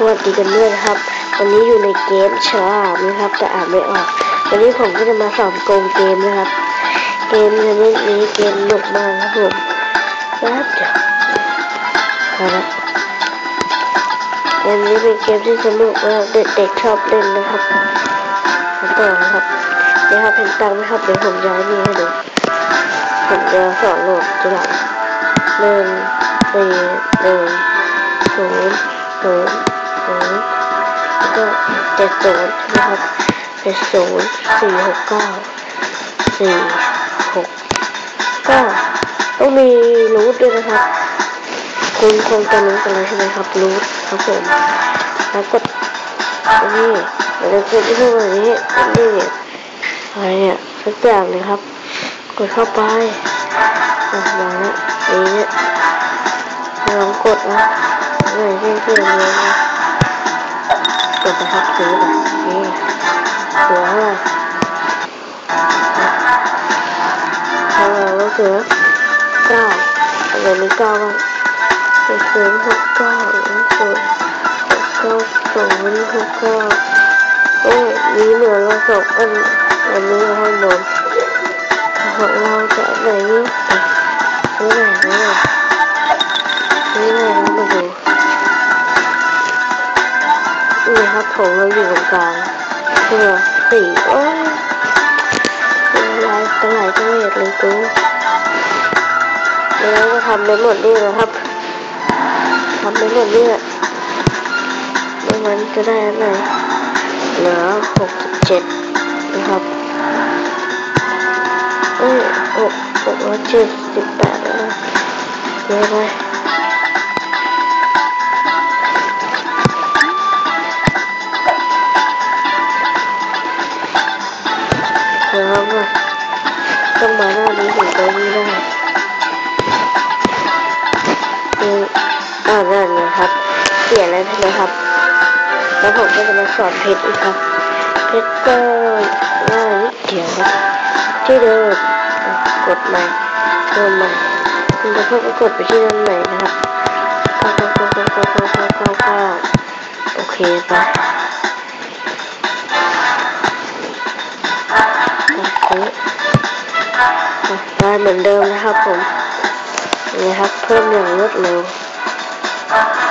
สวัสดีกันด้วยนะครับ วันนี้อยู่ในเกมฉลามนะครับ แต่อ่านไม่ออก วันนี้ผมก็จะมาสอนโกงเกมนะครับ เกมชนิดนี้เกมหนุกมากครับผมแล้วเดี๋ยวเอาละเกมนี้เป็นเกมที่สนุกมากเด็กๆชอบเล่นนะครับต่อนะครับเดี๋ยวครับเห็นตังค์ไหมครับเดี๋ยวผมจะให้นี่ให้ดูผมจะสอนโหลดทีหลังหนึ่งสี่หนึ่งศูนย์ศูนย์ ศูนย์ก็เจ็ดศูนย์ใช่ไหมครับเจ็ดศูนย์สี่หกเก้าสี่หกเก้าต้องมีรูทด้วยนะครับ คุณคงจะรู้กันแล้วใช่ไหมครับรูทครับผมแล้วกดอันนี้มันจะขึ้นที่พวกนี้อันนี้อะไรเนี่ยสักอย่างเลยครับ กดเข้าไปอะมาแล้วอันนี้ลองกดนะเหนื่อยที่นเลยนะกดนะครับซื้อแบบนี่หัวอะไรถ้าเราก็คือเก้าอะไรมีเก้าบ้างศูน của bài học kế là gì của hello cửa cao rồi mình cao không mình sướng học cao rồi cao tổng mình học cao ô lý nửa lo tổng ăn ở nửa hai nồi họ lo chạy về nhé thế này thế này นี่ครับผมเราอยู่ตรงกลางเพื่อสี่โอ้ยเป็นลายกระไหลกระเหยดเลยกูแล้วก็ทำไปหมดนี่นะครับทำไปหมดนี่แหละไม่งั้นจะได้อะไรเหลือหกสิบเจ็ดนะครับเอ้ยหกหกร้อยเจ็ดสิบแปดแล้วเยอะไป นะครัต้องมาหน้านี้ถึงไปนี้ได้คืออ่านั่นนะครับเปลี่ยนแล้วใช่ไหมครับ แล้วผมก็จะมาสอนเพชรอีกครับ เพชรก็ง่ายนิดเดียวครับที่เดิมกดใหม่เพิ่มใหม่คุณจะเพิ่มกดไปที่นั่นใหม่นะครับก็ก็ก็ก็ก็ก็ก็โอเคครับ ได้เหมือนเดิมนะครับผมนี่ครับเพิ่มอย่างรวดเร็ว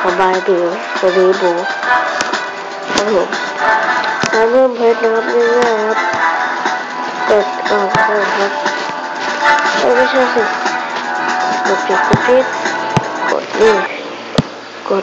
สบายดีสบายบูครับผมการเพิ่มเพชรนะครับง่ายๆครับกดออกก่อนครับเอ้ไม่ใช่สิกดจุดกดพิษกดนี่